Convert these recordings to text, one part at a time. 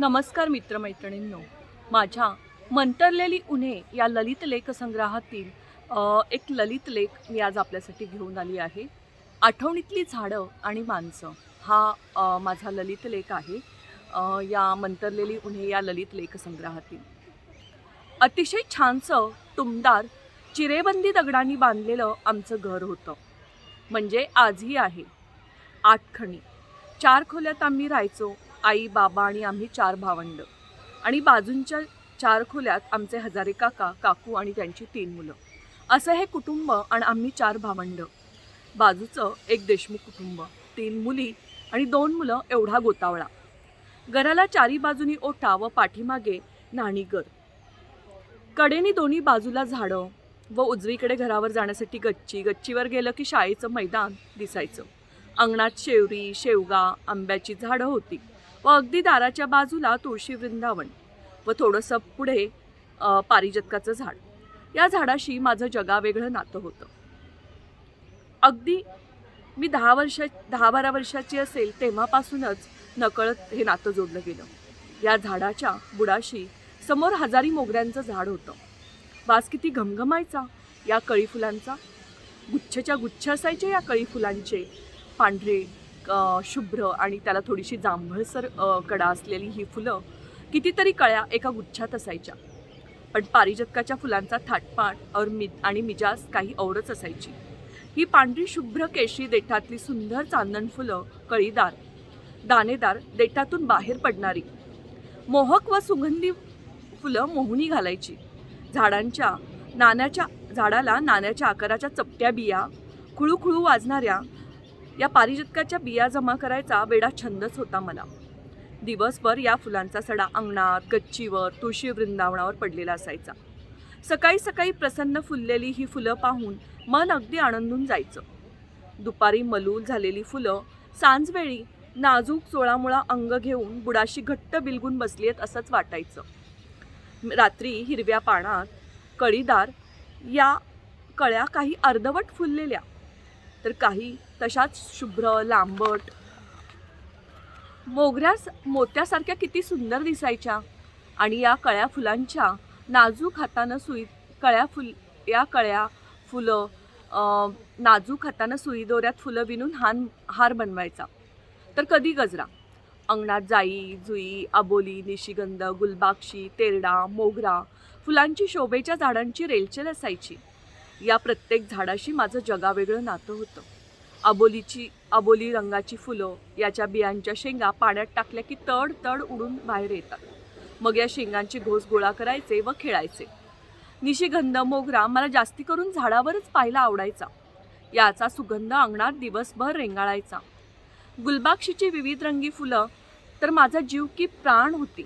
नमस्कार मित्रमैत्रिणींनो. माझ्या मंतरलेली उन्हे या ललित लेख संग्रहातील एक ललित लेख मी आज आपल्यासाठी घेऊन आली आहे. आठवणीतली झाडं आणि माणसं हा माझा ललित लेख आहे या मंतरलेली उन्हे या ललित लेख संग्रहातील अतिशय छानसं तुमदार चिरेबंदी दगडांनी बांधलेलं आमचं घर होतं. म्हणजे आजही आहे. आठखणी चार खोल्यात आम्ही राहायचो. आई बाबा आणि आम्ही चार भावंड. आणि बाजूंच्या चार खोल्यात आमचे हजारे काका काकू आणि त्यांची तीन मुलं. असं हे कुटुंब आणि आम्ही चार भावंड. बाजूचं एक देशमुख कुटुंब तीन मुली आणि दोन मुलं एवढा गोतावळा. घराला चारी बाजूनी ओटा व पाठीमागे नाणीगर कडेनी दोन्ही बाजूला झाडं व उजवीकडे घरावर जाण्यासाठी गच्ची गच्चीवर गेलं की शाळेचं मैदान दिसायचं. अंगणात शेवरी शेवगा आंब्याची झाडं होती. व अगदी दाराच्या बाजूला तुळशी वृंदावन व थोडंसं पुढे पारिजतकाचं पारिजातकाचं झाड. या झाडाशी माझं जगावेगळं नातं होतं. अगदी मी दहा वर्षा दहा बारा वर्षाची असेल तेव्हापासूनच नकळत हे नातं जोडलं गेलं. या झाडाच्या बुडाशी समोर हजारी मोगऱ्यांचं झाड होतं. वास किती घमघमायचा या कळी फुलांचा गुच्छच्या गुच्छ असायचे या कळी फुलांचे पांढरे शुभ्र आणि त्याला थोडीशी जांभळसर कडा असलेली ही फुलं कितीतरी कळ्या एका गुच्छात असायच्या. पण पारिजातकाच्या फुलांचा थाटपाट और मि आणि मिजाज काही औरच असायची. ही पांढरी शुभ्र केशी देठातली सुंदर चांदण फुलं कळीदार दाणेदार देठातून बाहेर पडणारी. मोहक व सुगंधी फुलं मोहनी घालायची. झाडांच्या नाण्याच्या झाडाला नाण्याच्या आकाराच्या चपट्या बिया खुळूखुळू वाजणाऱ्या या पारिजातकाच्या बिया जमा करायचा वेडा छंदच होता मला. दिवसभर या फुलांचा सडा अंगणात गच्चीवर तुळशी वृंदावनावर पडलेला असायचा. सकाळी सकाळी प्रसन्न फुललेली ही फुलं पाहून मन अगदी आनंदून जायचं. दुपारी मलूल झालेली फुलं सांजवेळी नाजूक चोळामुळा अंग घेऊन बुडाशी घट्ट बिलगून बसली आहेत असंच वाटायचं. रात्री हिरव्या पानात कळीदार या कळ्या काही अर्धवट फुललेल्या तर काही तशाच शुभ्र लांबट. मोगऱ्यास मोत्यासारख्या किती सुंदर दिसायच्या. आणि या कळ्या फुलांच्या नाजूक हातानं सुई कळ्या फुल या कळ्या फुलं नाजूक हातानं सुई दोऱ्यात फुलं विणून हान हार बनवायचा. तर कधी गजरा? अंगणात जाई जुई आबोली निशिगंध गुलबाक्षी तेरडा मोगरा फुलांची शोभेच्या झाडांची रेलचेल असायची. या प्रत्येक झाडाशी माझं जगावेगळं नातं होतं. अबोलीची अबोली रंगाची फुलं याच्या बियांच्या शेंगा पाण्यात टाकल्या की तड तड उडून बाहेर येतात. मग या शेंगांची घोस गोळा करायचे व खेळायचे. निशिगंध मोगरा मला जास्ती करून झाडावरच पाहायला आवडायचा. याचा सुगंध अंगणात दिवसभर रेंगाळायचा. गुलबाक्षीची विविध रंगी फुलं तर माझा जीव की प्राण होती.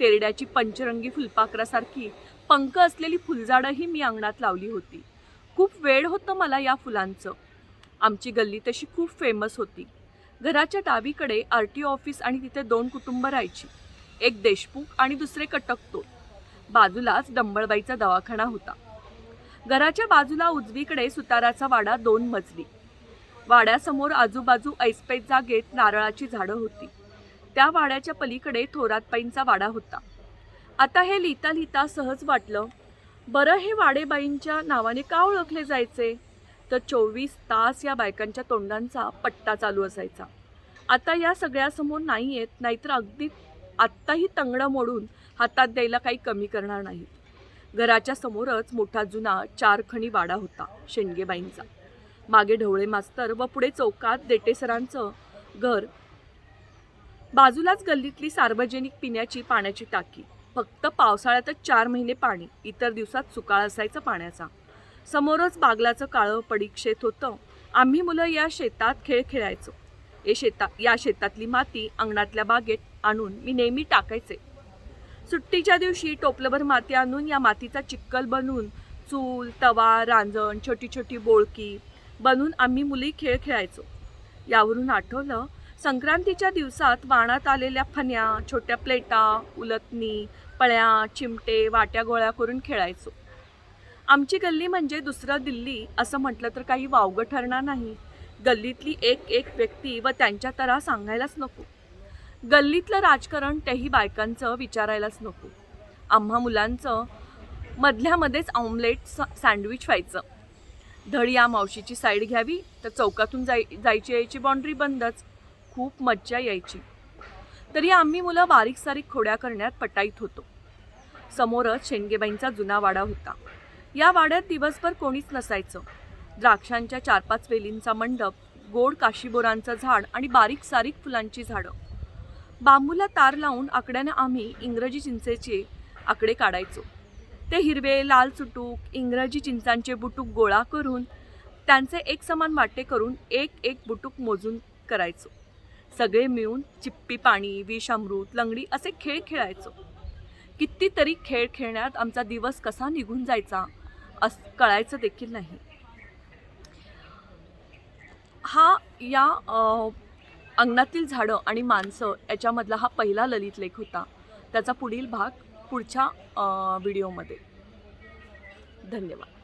तेरड्याची पंचरंगी फुलपाखरासारखी पंख असलेली फुलझाडंही मी अंगणात लावली होती. खूप वेळ होतं मला या फुलांचं. आमची गल्ली तशी खूप फेमस होती. घराच्या डावीकडे आर टी ऑफिस आणि तिथे दोन कुटुंब राहायची. एक देशमुख आणि दुसरे कटकतो बाजूलाच डंबळबाईचा दवाखाना होता. घराच्या बाजूला उजवीकडे सुताराचा वाडा दोन मजली. वाड्यासमोर आजूबाजू ऐसपैस जागेत नारळाची झाडं होती. त्या वाड्याच्या पलीकडे थोरातबाईंचा वाडा होता. आता हे लिहिता लिहिता सहज वाटलं. बरं हे वाडेबाईंच्या नावाने का ओळखले जायचे? तर चोवीस तास या बायकांच्या तोंडांचा पट्टा चालू असायचा. आता या सगळ्यासमोर नाही येत नाहीतर अगदी आत्ताही तंगडं मोडून हातात द्यायला काही कमी करणार नाहीत घराच्या समोरच मोठा जुना चारखणी वाडा होता शेंडगेबाईंचा. मागे ढवळे मास्तर व पुढे चौकात देटेसरांचं घर. बाजूलाच गल्लीतली सार्वजनिक पिण्याची पाण्याची टाकी. फक्त पावसाळ्यातच चार महिने पाणी इतर दिवसात सुकाळ असायचा पाण्याचा. समोरच बागलाचं काळं पडीक शेत होतं. आम्ही मुलं या शेतात खेळ खेळायचो. हे शेता या शेतातली माती अंगणातल्या बागेत आणून मी नेहमी टाकायचे. सुट्टीच्या दिवशी टोपलभर माती आणून या मातीचा चिक्कल बनवून चूल तवा रांजण छोटी छोटी बोळकी बनवून आम्ही मुली खेळ खेळायचो. यावरून आठवलं संक्रांतीच्या दिवसात वाणात आलेल्या फण्या छोट्या प्लेटा उलतणी पळ्या चिमटे वाट्या गोळ्या करून खेळायचो. आमची गल्ली म्हणजे दुसरं दिल्ली असं म्हटलं तर काही वावगं ठरणार नाही. गल्लीतली एक एक व्यक्ती व त्यांच्या तरा सांगायलाच नको. गल्लीतलं राजकारण तेही बायकांचं विचारायलाच नको. आम्हा मुलांचं मधल्यामध्येच ऑमलेट स- सँडविच व्हायचं. धड या मावशीची साईड घ्यावी तर चौकातून जाय जायची यायची बाँड्री बंदच. खूप मज्जा यायची. तरी आम्ही मुलं बारीक सारीक खोड्या करण्यात पटाईत होतो. समोरच शेंगेबाईंचा जुना वाडा होता. या वाड्यात दिवसभर कोणीच नसायचं. द्राक्षांच्या चार पाच वेलींचा मंडप गोड काशीबोरांचं झाड आणि बारीक सारीक फुलांची झाडं. बांबूला तार लावून आकड्यानं आम्ही इंग्रजी चिंचेचे आकडे काढायचो. ते हिरवे लाल चुटूक इंग्रजी चिंचांचे बुटूक गोळा करून त्यांचे एक समान वाटे करून एक एक बुटूक मोजून करायचो. सगळे मिळून चिप्पी पाणी विष अमृत लंगडी असे खेळ खेळायचो. कितीतरी खेळ खेळण्यात आमचा दिवस कसा निघून जायचा अस कळायचं देखील नाही. हा या अंगणातील झाडं आणि माणसं याच्यामधला हा पहिला ललित लेख होता. त्याचा पुढील भाग पुढच्या व्हिडिओमध्ये. धन्यवाद.